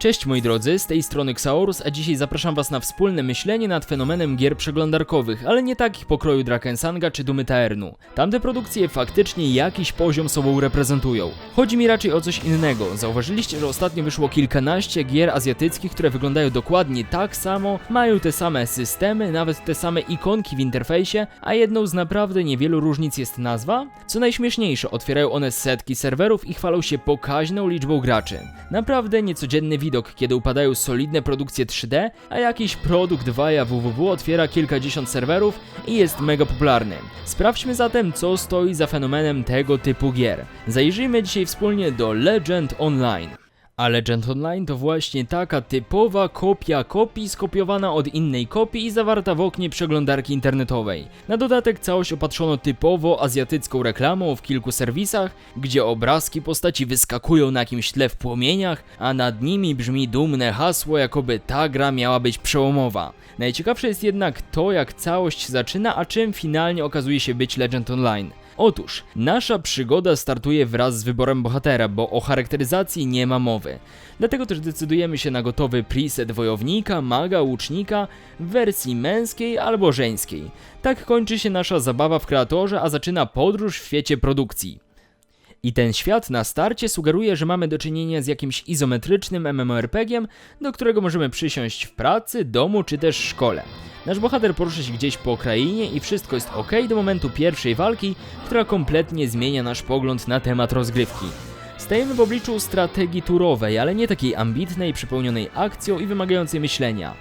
Cześć moi drodzy, z tej strony Xaorus, a dzisiaj zapraszam was na wspólne myślenie nad fenomenem gier przeglądarkowych, ale nie takich pokroju Drakensanga czy Dumy Taernu. Tamte produkcje faktycznie jakiś poziom sobą reprezentują. Chodzi mi raczej o coś innego. Zauważyliście, że ostatnio wyszło kilkanaście gier azjatyckich, które wyglądają dokładnie tak samo, mają te same systemy, nawet te same ikonki w interfejsie, a jedną z naprawdę niewielu różnic jest nazwa? Co najśmieszniejsze, otwierają one setki serwerów i chwalą się pokaźną liczbą graczy. Naprawdę niecodzienny widok, kiedy upadają solidne produkcje 3D, a jakiś produkt via www otwiera kilkadziesiąt serwerów i jest mega popularny. Sprawdźmy zatem, co stoi za fenomenem tego typu gier. Zajrzyjmy dzisiaj wspólnie do Legend Online. A Legend Online to właśnie taka typowa kopia kopii skopiowana od innej kopii i zawarta w oknie przeglądarki internetowej. Na dodatek całość opatrzono typowo azjatycką reklamą w kilku serwisach, gdzie obrazki postaci wyskakują na jakimś tle w płomieniach, a nad nimi brzmi dumne hasło, jakoby ta gra miała być przełomowa. Najciekawsze jest jednak to, jak całość zaczyna, a czym finalnie okazuje się być Legend Online. Otóż, nasza przygoda startuje wraz z wyborem bohatera, bo o charakteryzacji nie ma mowy. Dlatego też decydujemy się na gotowy preset wojownika, maga, łucznika w wersji męskiej albo żeńskiej. Tak kończy się nasza zabawa w kreatorze, a zaczyna podróż w świecie produkcji. I ten świat na starcie sugeruje, że mamy do czynienia z jakimś izometrycznym MMORPG-iem, do którego możemy przysiąść w pracy, domu czy też szkole. Nasz bohater porusza się gdzieś po krainie i wszystko jest ok do momentu pierwszej walki, która kompletnie zmienia nasz pogląd na temat rozgrywki. Stajemy w obliczu strategii turowej, ale nie takiej ambitnej, przepełnionej akcją i wymagającej myślenia.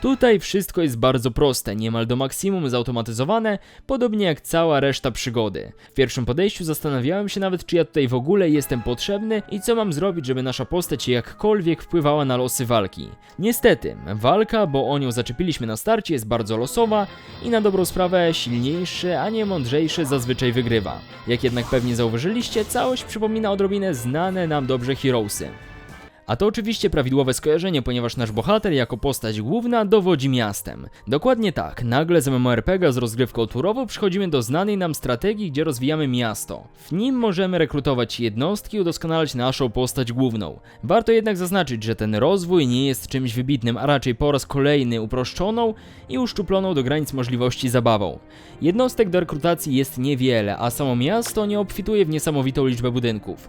Tutaj wszystko jest bardzo proste, niemal do maksimum zautomatyzowane, podobnie jak cała reszta przygody. W pierwszym podejściu zastanawiałem się nawet, czy ja tutaj w ogóle jestem potrzebny i co mam zrobić, żeby nasza postać jakkolwiek wpływała na losy walki. Niestety, walka, bo o nią zaczepiliśmy na starcie, jest bardzo losowa i na dobrą sprawę silniejszy, a nie mądrzejszy zazwyczaj wygrywa. Jak jednak pewnie zauważyliście, całość przypomina odrobinę znane nam dobrze Heroesy. A to oczywiście prawidłowe skojarzenie, ponieważ nasz bohater jako postać główna dowodzi miastem. Dokładnie tak, nagle z MMORPG z rozgrywką turową przychodzimy do znanej nam strategii, gdzie rozwijamy miasto. W nim możemy rekrutować jednostki i udoskonalać naszą postać główną. Warto jednak zaznaczyć, że ten rozwój nie jest czymś wybitnym, a raczej po raz kolejny uproszczoną i uszczuploną do granic możliwości zabawą. Jednostek do rekrutacji jest niewiele, a samo miasto nie obfituje w niesamowitą liczbę budynków.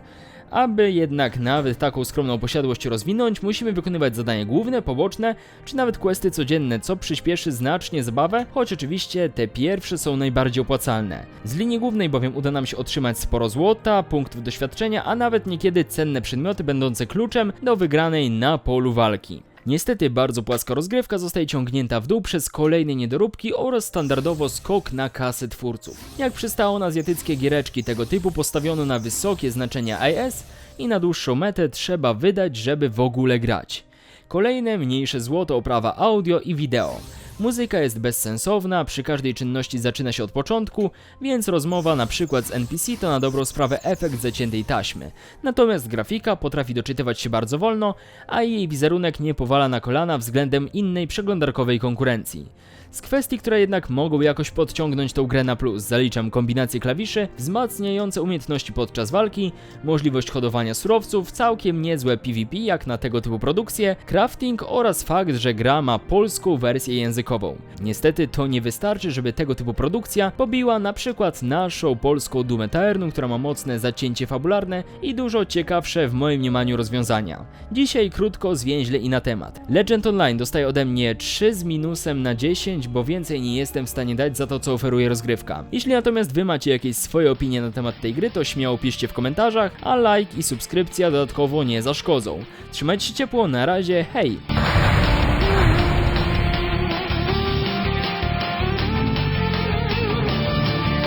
Aby jednak nawet taką skromną posiadłość rozwinąć, musimy wykonywać zadania główne, poboczne, czy nawet questy codzienne, co przyspieszy znacznie zabawę, choć oczywiście te pierwsze są najbardziej opłacalne. Z linii głównej bowiem uda nam się otrzymać sporo złota, punktów doświadczenia, a nawet niekiedy cenne przedmioty będące kluczem do wygranej na polu walki. Niestety bardzo płaska rozgrywka zostaje ciągnięta w dół przez kolejne niedoróbki oraz standardowo skok na kasę twórców. Jak przystało na azjatyckie giereczki tego typu postawiono na wysokie znaczenia IS i na dłuższą metę trzeba wydać, żeby w ogóle grać. Kolejne mniejsze złoto oprawa audio i wideo. Muzyka jest bezsensowna, przy każdej czynności zaczyna się od początku, więc rozmowa na przykład z NPC to na dobrą sprawę efekt zaciętej taśmy. Natomiast grafika potrafi doczytywać się bardzo wolno, a jej wizerunek nie powala na kolana względem innej przeglądarkowej konkurencji. Z kwestii, które jednak mogą jakoś podciągnąć tą grę na plus, zaliczam kombinację klawiszy, wzmacniające umiejętności podczas walki, możliwość hodowania surowców, całkiem niezłe PvP jak na tego typu produkcje, crafting oraz fakt, że gra ma polską wersję językową. Niestety to nie wystarczy, żeby tego typu produkcja pobiła na przykład naszą polską Dumę Taernu, która ma mocne zacięcie fabularne i dużo ciekawsze w moim mniemaniu rozwiązania. Dzisiaj krótko, zwięźle i na temat. Legend Online dostaje ode mnie 3 z minusem na 10, bo więcej nie jestem w stanie dać za to, co oferuje rozgrywka. Jeśli natomiast wy macie jakieś swoje opinie na temat tej gry, to śmiało piszcie w komentarzach, a like i subskrypcja dodatkowo nie zaszkodzą. Trzymajcie się ciepło, na razie, hej!